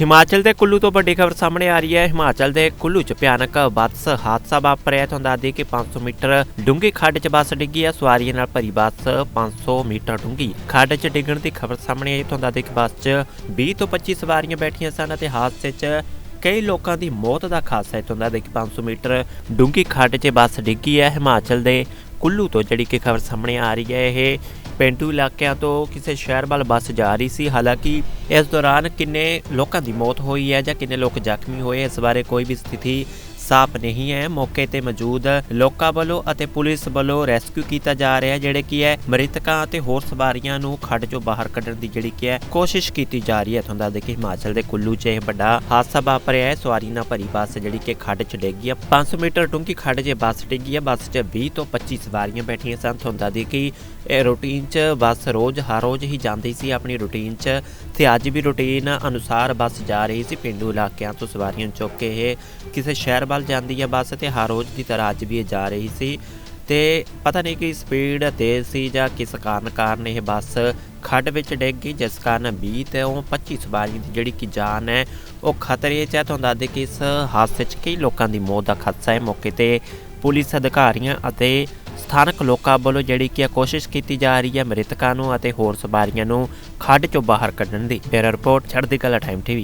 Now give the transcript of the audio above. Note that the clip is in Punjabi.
ਹਿਮਾਚਲ ਦੇ ਕੁੱਲੂ ਤੋਂ ਵੱਡੀ ਖਬਰ ਸਾਹਮਣੇ ਆ ਰਹੀ ਹੈ। ਹਿਮਾਚਲ ਦੇ ਕੁੱਲੂ 'ਚ ਭਿਆਨਕ ਬੱਸ ਹਾਦਸਾ ਵਾਪਰਿਆ ਤੁਹਾਨੂੰ ਦੱਸ ਦਈਏ ਕਿ 500 ਮੀਟਰ ਡੂੰਘੀ ਖੱਡ 'ਚ ਬੱਸ ਡਿੱਗੀ ਹੈ। ਸਵਾਰੀਆਂ ਨਾਲ ਭਰੀ ਬੱਸ 500 ਮੀਟਰ ਡੂੰਘੀ ਖੱਡ 'ਚ ਡਿੱਗਣ ਦੀ ਖਬਰ ਸਾਹਮਣੇ ਆਈ। ਤੁਹਾਨੂੰ ਦੱਸ ਦਈਏ ਕਿ ਬੱਸ 'ਚ 20 ਤੋਂ 25 ਸਵਾਰੀਆਂ ਬੈਠੀਆਂ ਸਨ ਅਤੇ ਹਾਦਸੇ 'ਚ ਕਈ ਲੋਕਾਂ ਦੀ ਮੌਤ ਦਾ ਖਾਸਾ ਹੈ। ਤੁਹਾਨੂੰ ਦੱਸ ਦਈਏ ਕਿ 500 ਮੀਟਰ ਡੂੰਘੀ ਖੱਡ 'ਚ ਬੱਸ ਡਿੱਗੀ ਹੈ। ਹਿਮਾਚਲ ਦੇ ਕੁੱਲੂ ਤੋਂ ਜਿਹੜੀ ਕਿ ਖਬਰ ਸਾਹਮਣੇ ਆ ਰਹੀ ਹੈ, ਇਹ ਪਿੰਡੂ ਇਲਾਕਿਆਂ ਤੋਂ ਕਿਸੇ ਸ਼ਹਿਰ ਵੱਲ ਬੱਸ ਜਾ ਰਹੀ ਸੀ। ਹਾਲਾਂਕਿ ਇਸ ਦੌਰਾਨ ਕਿੰਨੇ ਲੋਕਾਂ ਦੀ ਮੌਤ ਹੋਈ ਹੈ ਜਾਂ ਕਿੰਨੇ ਲੋਕ ਜ਼ਖਮੀ ਹੋਏ, ਇਸ ਬਾਰੇ ਕੋਈ ਵੀ ਸਥਿਤੀ ਸਾਫ਼ ਨਹੀਂ ਹੈ। ਮੌਕੇ ਤੇ ਮੌਜੂਦ ਲੋਕਾਂ ਵੱਲੋਂ ਅਤੇ ਪੁਲਿਸ ਵੱਲੋਂ ਰੈਸਕਿਊ ਕੀਤਾ ਜਾ ਰਿਹਾ ਹੈ ਜਿਹੜੇ ਕੀ ਹੈ ਮ੍ਰਿਤਕਾਂ ਅਤੇ ਹੋਰ ਸਵਾਰੀਆਂ ਨੂੰ ਖੱਡ ਚੋਂ ਬਾਹਰ ਕੱਢਣ ਦੀ ਜਿਹੜੀ ਕੀ ਹੈ ਕੋਸ਼ਿਸ਼ ਕੀਤੀ ਜਾ ਰਹੀ ਹੈ। ਤੁਹਾਨੂੰ ਦੱਸ ਦੇ ਕਿ ਹਿਮਾਚਲ ਦੇ ਕੁੱਲੂ 'ਚ ਇਹ ਵੱਡਾ ਹਾਦਸਾ ਵਾਪਰਿਆ ਹੈ। ਸਵਾਰੀ ਨਾਲ ਭਰੀ ਬੱਸ ਜਿਹੜੀ ਕਿ ਖੱਡ 'ਚ ਡਿੱਗੀ ਹੈ। 500 ਮੀਟਰ ਡੂੰਘੀ ਖੱਡ 'ਚ ਬੱਸ ਡਿੱਗੀ ਹੈ। ਬੱਸ 'ਚ 20 ਤੋਂ 25 ਸਵਾਰੀਆਂ ਬੈਠੀਆਂ ਸਨ। ਤੁਹਾਨੂੰ ਦੱਸ ਦਈਏ ਕਿ ਇਹ ਰੂਟੀਨ 'ਚ ਬੱਸ ਰੋਜ਼, ਹਰ ਰੋਜ਼ ਹੀ ਜਾਂਦੀ ਸੀ। ਆਪਣੀ ਰੂਟੀਨ 'ਚ ਤੇ ਅੱਜ ਵੀ ਰੂਟੀਨ ਅਨੁਸਾਰ ਬੱਸ ਜਾ ਰਹੀ ਸੀ। ਪਿੰਡੂ ਇਲਾਕਿਆਂ ਤੋਂ ਸਵਾਰੀਆਂ ਚੁੱਕ ਕੇ ਇਹ ਕਿਸੇ ਸ਼ਹਿਰ ਵੱਲ ਜਾਂਦੀ ਹੈ ਬੱਸ ਤੇ ਹਰ ਰੋਜ਼ ਦੀ ਤਰ੍ਹਾਂ ਅੱਜ ਵੀ ਇਹ ਜਾ ਰਹੀ ਸੀ ਤੇ ਪਤਾ ਨਹੀਂ ਕਿ ਸਪੀਡ ਤੇਜ਼ ਸੀ ਜਾਂ ਕਿਸ ਕਾਰਨ ਕਾਰਨ ਇਹ ਬੱਸ ਖੱਡ ਵਿੱਚ ਡਿੱਗ ਗਈ, ਜਿਸ ਕਾਰਨ 20 ਤੇ ਉਹ 25 ਸਵਾਰੀਆਂ ਦੀ ਜਿਹੜੀ ਕਿ ਜਾਨ ਹੈ ਉਹ ਖਤਰੇ 'ਚ ਹੈ। ਤੁਹਾਨੂੰ ਦੱਸ ਦੇ ਕਿ ਇਸ ਹਾਦਸੇ 'ਚ ਕਈ ਲੋਕਾਂ ਦੀ ਮੌਤ ਦਾ ਖਦਸ਼ਾ ਹੈ। ਮੌਕੇ ਤੇ ਪੁਲਿਸ ਅਧਿਕਾਰੀਆਂ ਅਤੇ ਸਥਾਨਕ ਲੋਕਾਂ ਵੱਲੋਂ ਜਿਹੜੀ ਕਿ ਕੋਸ਼ਿਸ਼ ਕੀਤੀ ਜਾ ਰਹੀ ਹੈ ਮ੍ਰਿਤਕਾਂ ਨੂੰ ਅਤੇ ਹੋਰ ਸਵਾਰੀਆਂ ਨੂੰ ਖੱਡ ਚੋਂ ਬਾਹਰ ਕੱਢਣ ਦੀ। ਬਿਊਰੋ ਰਿਪੋਰਟ ਚੜ੍ਹਦੀ ਕਲਾ ਟਾਈਮ ਟੀਵੀ